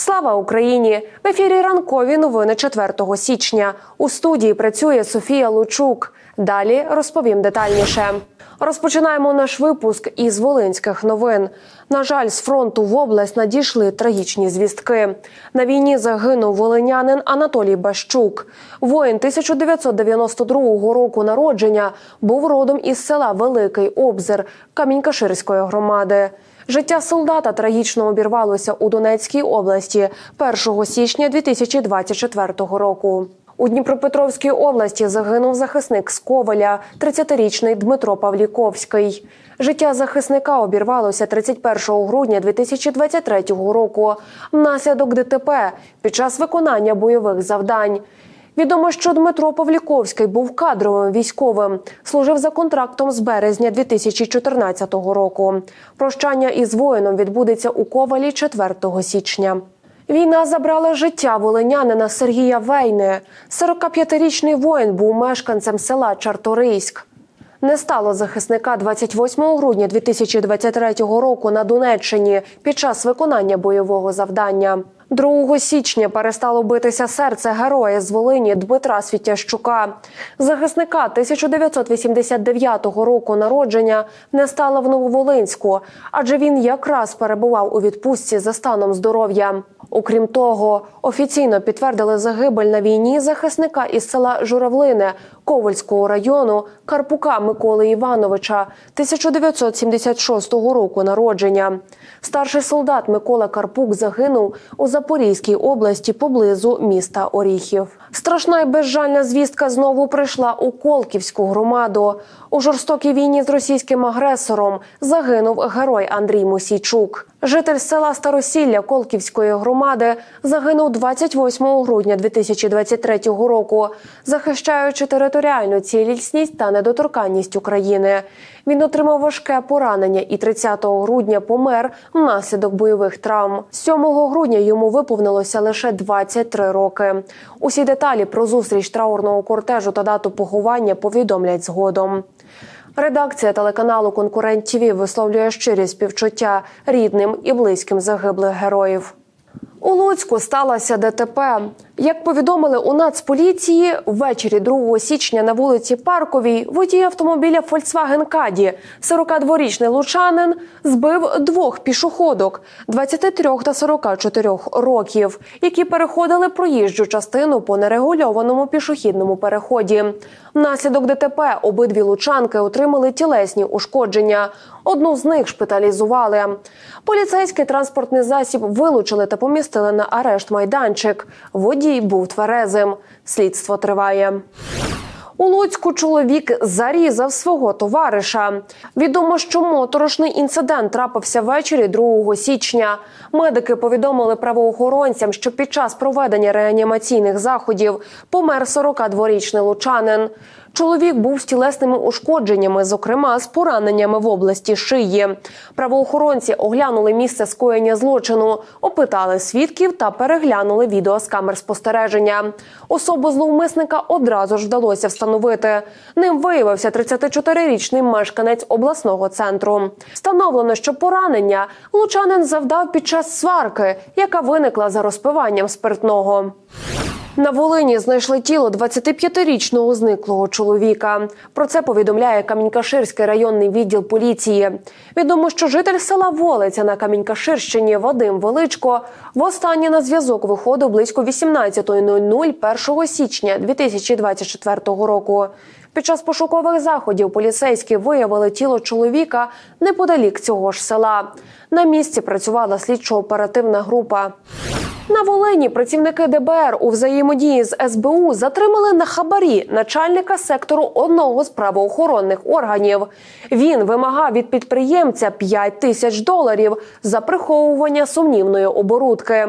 Слава Україні! В ефірі ранкові новини 4 січня. У студії працює Софія Лучук. Далі розповім детальніше. Розпочинаємо наш випуск із волинських новин. На жаль, з фронту в область надійшли трагічні звістки. На війні загинув волинянин Анатолій Бащук. Воїн 1992 року народження був родом із села Великий Обзир Камінь-Каширської громади. Життя солдата трагічно обірвалося у Донецькій області 1 січня 2024 року. У Дніпропетровській області загинув захисник з Коваля, 30-річний Дмитро Павліковський. Життя захисника обірвалося 31 грудня 2023 року внаслідок ДТП під час виконання бойових завдань. Відомо, що Дмитро Павліковський був кадровим військовим, служив за контрактом з березня 2014 року. Прощання із воїном відбудеться у Ковалі 4 січня. Війна забрала життя волинянина Сергія Вейни. 45-річний воїн був мешканцем села Чарторийськ. Не стало захисника 28 грудня 2023 року на Донеччині під час виконання бойового завдання. 2 січня перестало битися серце героя з Волині Дмитра Світящука. Захисника 1989 року народження не стало в Нововолинську, адже він якраз перебував у відпустці за станом здоров'я. Окрім того, офіційно підтвердили загибель на війні захисника із села Журавлине Ковальського району Карпука Миколи Івановича 1976 року народження. Старший солдат Микола Карпук загинув у Запорізькій області поблизу міста Оріхів. Страшна і безжальна звістка знову прийшла у Колківську громаду. У жорстокій війні з російським агресором загинув герой Андрій Мусійчук. Житель села Старосілля Колківської громади загинув 28 грудня 2023 року, захищаючи територіальну цілісність та недоторканність України. Він отримав важке поранення і 30 грудня помер внаслідок бойових травм. 7 грудня йому виповнилося лише 23 роки. Усі деталі про зустріч траурного кортежу та дату поховання повідомлять згодом. Редакція телеканалу Конкурент ТІВІ висловлює щирі співчуття рідним і близьким загиблих героїв. У Луцьку сталося ДТП. Як повідомили у Нацполіції, ввечері 2 січня на вулиці Парковій водій автомобіля Volkswagen Caddy, 42-річний лучанин, збив двох пішоходок 23 та 44 років, які переходили проїжджу частину по нерегульованому пішохідному переході. Внаслідок ДТП обидві лучанки отримали тілесні ушкодження. Одну з них шпиталізували. Поліцейський транспортний засіб вилучили та помістили на арешт майданчик. Водій був тверезим. Слідство триває. У Луцьку чоловік зарізав свого товариша. Відомо, що моторошний інцидент трапився ввечері 2 січня. Медики повідомили правоохоронцям, що під час проведення реанімаційних заходів помер 42-річний лучанин. Чоловік був з тілесними ушкодженнями, зокрема з пораненнями в області шиї. Правоохоронці оглянули місце скоєння злочину, опитали свідків та переглянули відео з камер спостереження. Особу зловмисника одразу ж вдалося встановити. Ним виявився 34-річний мешканець обласного центру. Встановлено, що поранення лучанин завдав під час сварки, яка виникла за розпиванням спиртного. На Волині знайшли тіло 25-річного зниклого чоловіка. Про це повідомляє Камінькаширський районний відділ поліції. Відомо, що житель села Волиця на Камінькаширщині Вадим Величко востаннє на зв'язок виходив близько 18.00 1 січня 2024 року. Під час пошукових заходів поліцейські виявили тіло чоловіка неподалік цього ж села. На місці працювала слідчо-оперативна група. На Волині працівники ДБР у взаємодії з СБУ затримали на хабарі начальника сектору одного з правоохоронних органів. Він вимагав від підприємця 5 тисяч доларів за приховування сумнівної оборудки.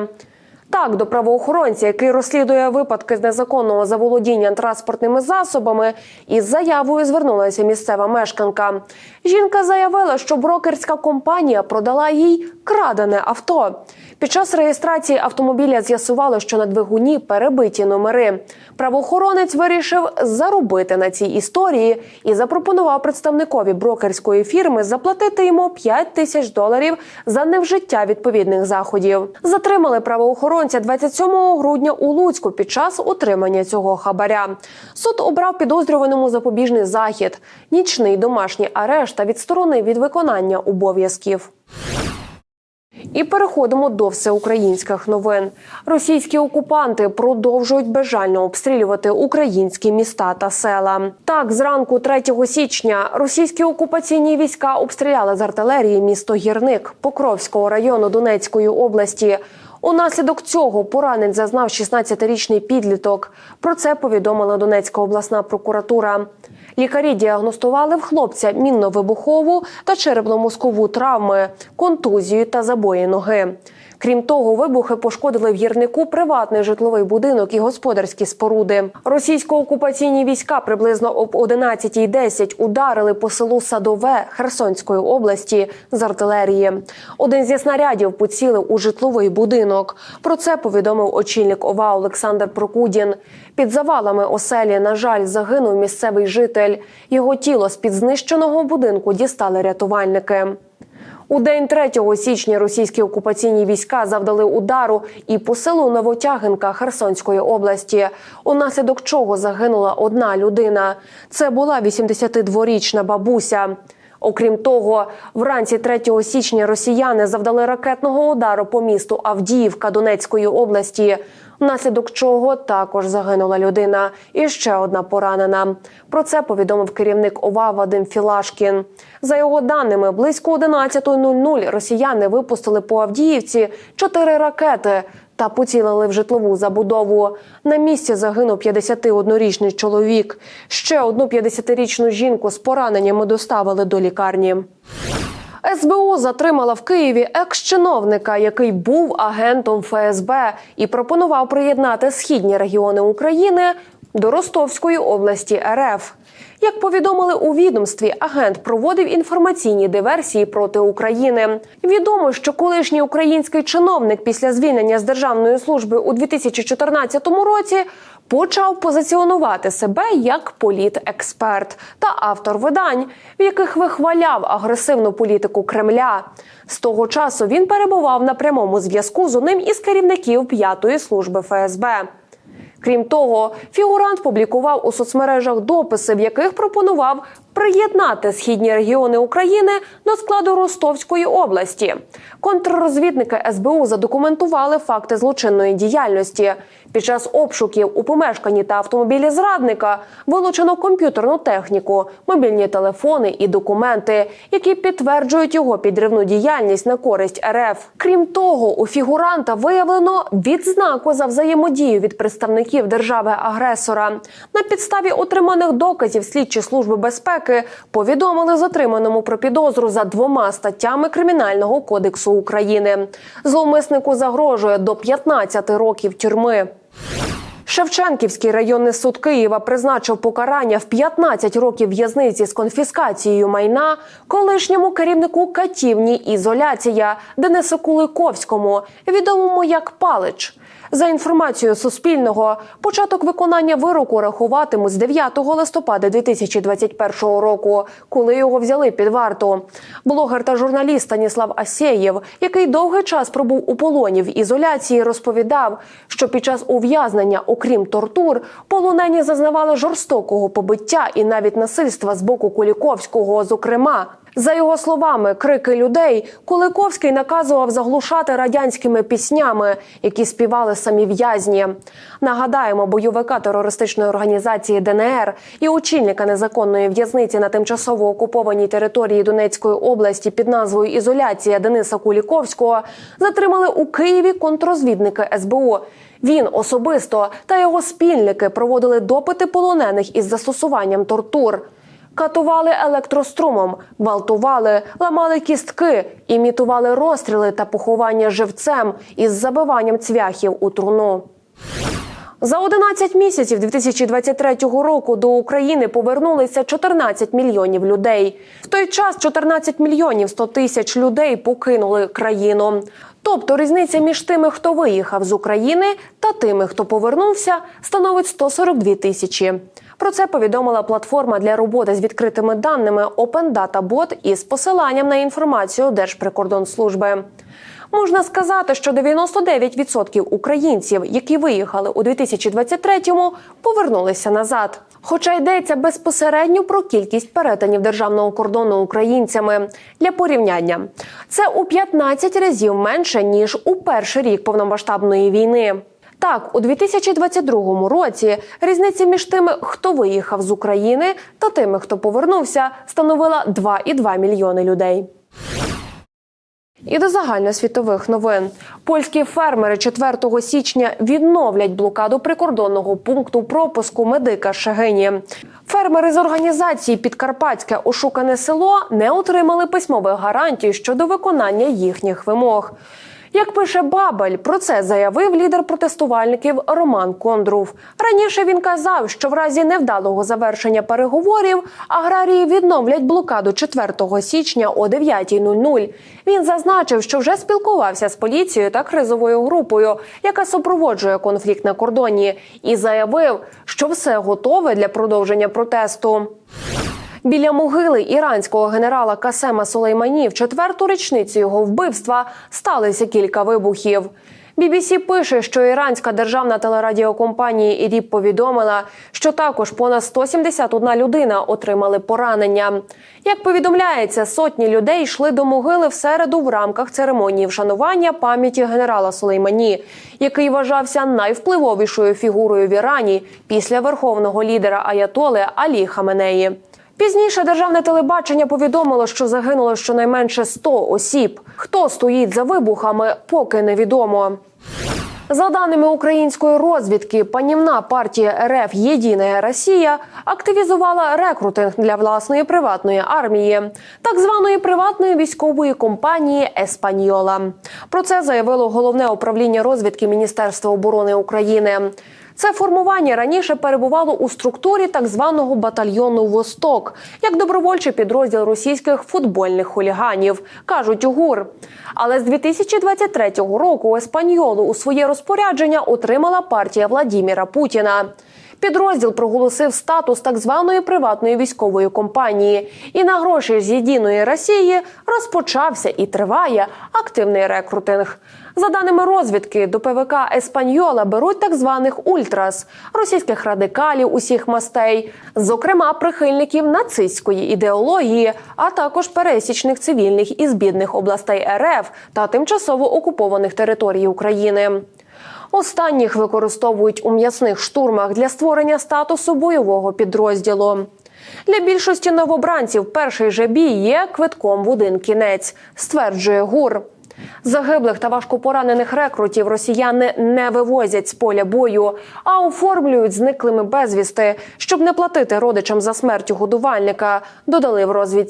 Так, до правоохоронця, який розслідує випадки з незаконного заволодіння транспортними засобами, із заявою звернулася місцева мешканка. Жінка заявила, що брокерська компанія продала їй крадене авто. Під час реєстрації автомобіля з'ясували, що на двигуні перебиті номери. Правоохоронець вирішив заробити на цій історії і запропонував представникові брокерської фірми заплатити йому 5 тисяч доларів за невжиття відповідних заходів. Затримали правоохоронця 27 грудня у Луцьку під час отримання цього хабаря. Суд обрав підозрюваному запобіжний захід, нічний домашній арешт та відсторонив від виконання обов'язків. І переходимо до всеукраїнських новин. Російські окупанти продовжують безжально обстрілювати українські міста та села. Так, зранку 3 січня російські окупаційні війська обстріляли з артилерії місто Гірник Покровського району Донецької області. Унаслідок цього поранень зазнав 16-річний підліток. Про це повідомила Донецька обласна прокуратура. Лікарі діагностували в хлопця мінно-вибухову та черепно-мозкову травми, контузію та забої ноги. Крім того, вибухи пошкодили в гірнику приватний житловий будинок і господарські споруди. Російсько-окупаційні війська приблизно об 11.10 ударили по селу Садове Херсонської області з артилерії. Один зі снарядів поцілив у житловий будинок. Про це повідомив очільник ОВА Олександр Прокудін. Під завалами оселі, на жаль, загинув місцевий житель. Його тіло з під знищеного будинку дістали рятувальники. У день 3 січня російські окупаційні війська завдали удару і по селу Новотягинка Херсонської області, унаслідок чого загинула одна людина. Це була 82-річна бабуся. Окрім того, вранці 3 січня росіяни завдали ракетного удару по місту Авдіївка Донецької області, внаслідок чого також загинула людина і ще одна поранена. Про це повідомив керівник ОВА Вадим Філашкін. За його даними, близько 11.00 росіяни випустили по Авдіївці чотири ракети. Та поцілили в житлову забудову. На місці загинув 51-річний чоловік. Ще одну 50-річну жінку з пораненнями доставили до лікарні. СБУ затримала в Києві екс-чиновника, який був агентом ФСБ і пропонував приєднати східні регіони України до Ростовської області РФ. Як повідомили у відомстві, агент проводив інформаційні диверсії проти України. Відомо, що колишній український чиновник після звільнення з державної служби у 2014 році почав позиціонувати себе як політексперт та автор видань, в яких вихваляв агресивну політику Кремля. З того часу він перебував на прямому зв'язку з одним із керівників п'ятої служби ФСБ. Крім того, фігурант публікував у соцмережах дописи, в яких пропонував приєднати східні регіони України до складу Ростовської області. Контррозвідники СБУ задокументували факти злочинної діяльності. Під час обшуків у помешканні та автомобілі зрадника вилучено комп'ютерну техніку, мобільні телефони і документи, які підтверджують його підривну діяльність на користь РФ. Крім того, у фігуранта виявлено відзнаку за взаємодію від представників держави-агресора. На підставі отриманих доказів слідчі служби безпеки повідомили затриманому про підозру за двома статтями Кримінального кодексу України. Зловмиснику загрожує до 15 років тюрми. Шевченківський районний суд Києва призначив покарання в 15 років в'язниці з конфіскацією майна колишньому керівнику катівні ізоляція Денису Куликовському, відомому як Палич. За інформацією Суспільного, початок виконання вироку рахуватимуть з 9 листопада 2021 року, коли його взяли під варту. Блогер та журналіст Станіслав Асєєв, який довгий час пробув у полоні в ізоляції, розповідав, що під час ув'язнення, окрім тортур, полонені зазнавали жорстокого побиття і навіть насильства з боку Куліковського, зокрема. За його словами, крики людей Куликовський наказував заглушати радянськими піснями, які співали самі в'язні. Нагадаємо, бойовика терористичної організації ДНР і очільника незаконної в'язниці на тимчасово окупованій території Донецької області під назвою Ізоляція Дениса Куліковського затримали у Києві контррозвідники СБУ. Він особисто та його спільники проводили допити полонених із застосуванням тортур. Катували електрострумом, гвалтували, ламали кістки, імітували розстріли та поховання живцем із забиванням цвяхів у труну. За 11 місяців 2023 року до України повернулися 14 мільйонів людей. В той час 14 мільйонів 100 тисяч людей покинули країну. Тобто різниця між тими, хто виїхав з України, та тими, хто повернувся, становить 142 тисячі. Про це повідомила платформа для роботи з відкритими даними Open Data Bot із посиланням на інформацію Держприкордонслужби. Можна сказати, що 99% українців, які виїхали у 2023-му, повернулися назад. Хоча йдеться безпосередньо про кількість перетинів державного кордону українцями для порівняння. Це у 15 разів менше ніж у перший рік повномасштабної війни. Так, у 2022 році різниця між тими, хто виїхав з України, та тими, хто повернувся, становила 2,2 мільйони людей. І до загальносвітових новин польські фермери 4 січня відновлять блокаду прикордонного пункту пропуску медика Шегині. Фермери з організації Підкарпатське ошукане село не отримали письмових гарантій щодо виконання їхніх вимог. Як пише Бабель, про це заявив лідер протестувальників Роман Кондрув. Раніше він казав, що в разі невдалого завершення переговорів аграрії відновлять блокаду 4 січня о 9.00. Він зазначив, що вже спілкувався з поліцією та кризовою групою, яка супроводжує конфлікт на кордоні, і заявив, що все готове для продовження протесту. Біля могили іранського генерала Касема Сулеймані в четверту річницю його вбивства сталися кілька вибухів. BBC пише, що іранська державна телерадіокомпанія ІРІП повідомила, що також понад 171 людина отримали поранення. Як повідомляється, сотні людей йшли до могили в середу в рамках церемонії вшанування пам'яті генерала Сулеймані, який вважався найвпливовішою фігурою в Ірані після верховного лідера Аятоли Алі Хаменеї. Пізніше державне телебачення повідомило, що загинуло щонайменше 100 осіб. Хто стоїть за вибухами, поки невідомо. За даними української розвідки, панівна партія РФ Єдина Росія активізувала рекрутинг для власної приватної армії, так званої приватної військової компанії Еспаньола. Про це заявило головне управління розвідки Міністерства оборони України. Це формування раніше перебувало у структурі так званого батальйону Восток як добровольчий підрозділ російських футбольних хуліганів, кажуть у ГУР. Але з 2023 року Еспаньолу у своє розпорядження отримала партія Владіміра Путіна. Підрозділ проголосив статус так званої приватної військової компанії, і на гроші з єдиної Росії розпочався і триває активний рекрутинг. За даними розвідки, до ПВК Еспаньола беруть так званих ультрас російських радикалів усіх мастей, зокрема прихильників нацистської ідеології, а також пересічних цивільних із бідних областей РФ та тимчасово окупованих територій України. Останніх використовують у м'ясних штурмах для створення статусу бойового підрозділу. Для більшості новобранців перший же бій є квитком в один кінець, стверджує ГУР. Загиблих та важкопоранених рекрутів росіяни не вивозять з поля бою, а оформлюють зниклими безвісти, щоб не платити родичам за смерть годувальника. Додали в розвідці.